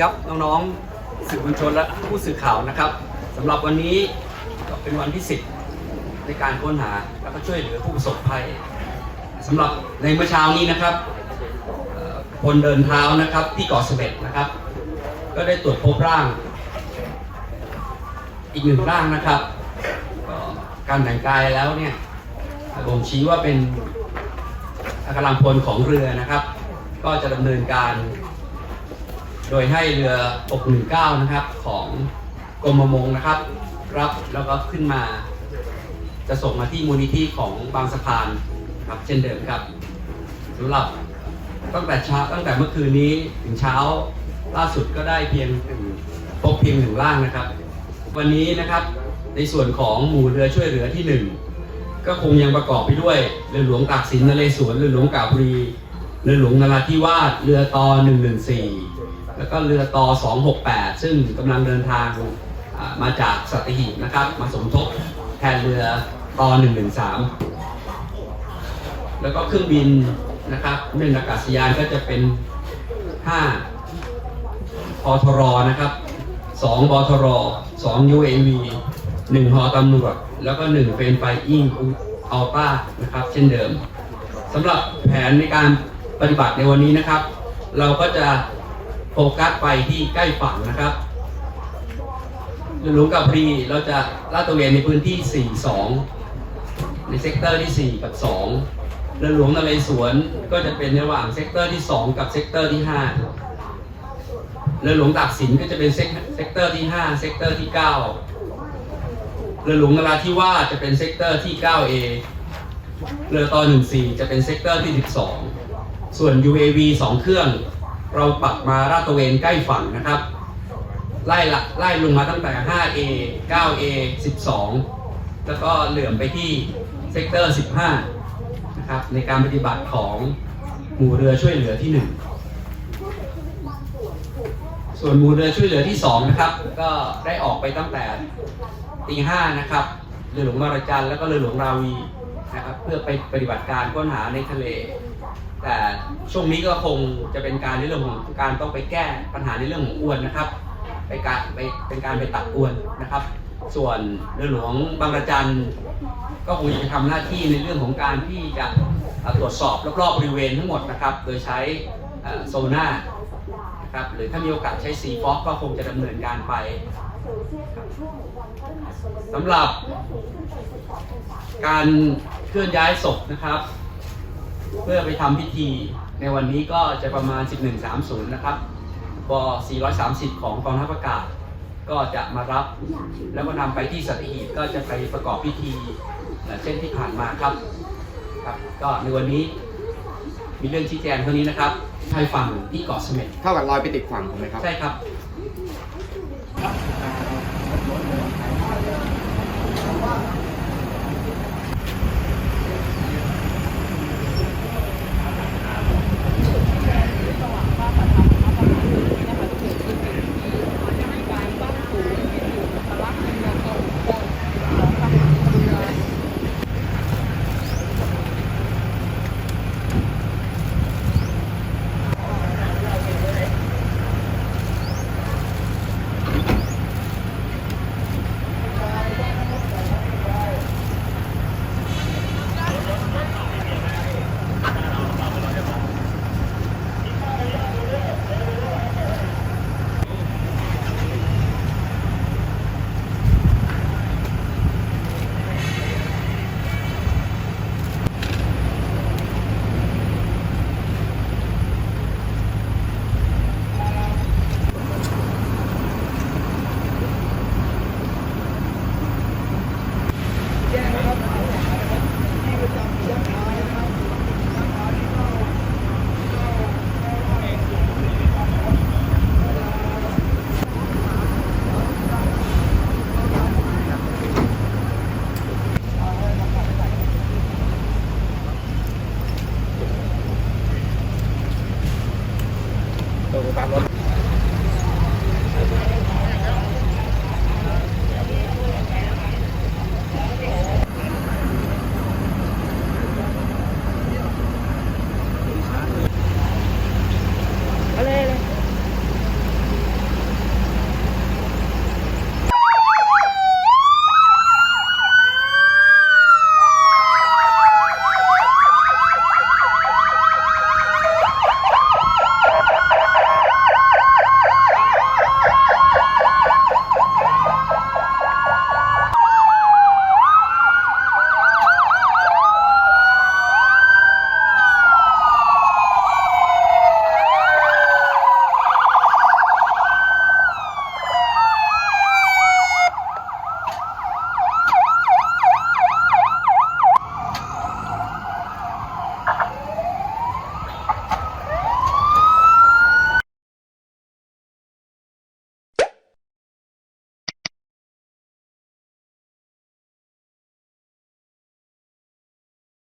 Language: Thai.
ครับน้องๆสื่อมวลชนและผู้สื่อข่าวนะครับสำหรับวันนี้ก็เป็นวันที่ 10 ในการค้นหาแล้วก็ช่วยเหลือผู้ประสบภัยสำหรับในเมื่อเช้านี้นะครับเอ่อพลเดินเท้านะครับที่เกาะเสม็ดนะครับ ก็ได้ตรวจพบร่าง อีกหนึ่งร่างนะครับก็การแต่งกายแล้วเนี่ยบ่งชี้ว่าเป็นกำลังพลของเรือนะครับ ก็จะดำเนินการ โดยให้เรือ 619 นะครับ ของกรมประมงนะครับ รับแล้วก็ขึ้นมา จะส่งมาที่มูลนิธิของบางสะพานครับเช่นเดิมครับสำหรับตั้งแต่เช้าตั้งแต่เมื่อคืนนี้ถึงเช้าล่าสุดก็ได้เพียงพบเพียงหนึ่งร่างนะครับ วันนี้นะครับในส่วนของหมู่เรือช่วยเหลือที่หนึ่งก็คงยังประกอบไปด้วยเรือหลวงตากสินนเรศวรเรือหลวงกาบบุรีเรือหลวงนราธิวาสเรือต่อ114 แล้วก็เรือต่อ 268 ซึ่งกำลังเดินทางมาจากสัตหีบนะครับ มาสมทบแทนเรือต่อ 113 แล้วก็เครื่องบินนะครับเรื่องอากาศยานก็จะเป็น 5 พทรนะครับ 2 บทร 2 UAV 1 หอตำรวจแล้วก็ 1 เป็นไฟอิงอัลต้านะครับ เช่นเดิมสำหรับแผนในการปฏิบัติในวันนี้นะครับ เราก็จะ โฟกัสไปที่ใกล้ฝั่งนะครับเรือหลวงกับพรีเราจะลาดตระเวนในพื้นที่ 42 ในเซกเตอร์ที่ 4 กับ2เรือหลวงนเรศวรก็จะเป็นระหว่างเซกเตอร์ที่ 2 กับเซกเตอร์ที่5เรือหลวงตากสินก็จะเป็นเซกเซกเตอร์ที่ 5 เซกเตอร์ที่ 9 เรือหลวงนราธิวาสจะเป็นเซกเตอร์ที่ 9A เรือต่อ 14 จะเป็นเซกเตอร์ที่ 12 ส่วน UAV 2 เครื่อง เราปักมาลาดตระเวนใกล้ฝั่งนะครับ ไล่หลักไล่ลงมาตั้งแต่ 5A 9A 12 แล้วก็เหลื่อมไปที่เซกเตอร์ 15 นะครับ ในการปฏิบัติของหมู่เรือช่วยเหลือที่ 1 ส่วนหมู่เรือช่วยเหลือที่ 2 นะครับ ก็ได้ออกไปตั้งแต่ตีห้านะครับ เรือหลวงมารจันแล้วก็เรือหลวงราวีนะครับ เพื่อไปปฏิบัติการค้นหาในทะเล แต่ช่วงนี้ก็คงจะเป็นการในเรื่องของการต้องไปแก้ปัญหาในเรื่องของอวนนะครับ ไปการไปเป็นการไปตัดอวนนะครับ ส่วนเรือหลวงบางระจันก็คงจะทำหน้าที่ในเรื่องของการที่จะตรวจสอบรอบๆบริเวณทั้งหมดนะครับ โดยใช้โซน่านะครับหรือถ้ามีโอกาสใช้ซีฟอกก็คงจะดำเนินการไปสำหรับการเคลื่อนย้ายศพนะครับ เพื่อไปทำพิธีในวันนี้ก็จะประมาณ 1130 นะครับบ430 ของกองทัพอากาศ ก็จะมารับแล้วก็นำไปที่สัตหีบก็จะไปประกอบพิธีเอ่อเช่นที่ผ่านมาครับครับ ก็ในวันนี้มีเรื่องชี้แจงเท่านี้นะครับชายฝั่งที่เกาะเสม็ดเท่ากับลอยไปติดฝั่งถูกไหมครับ ใช่ครับ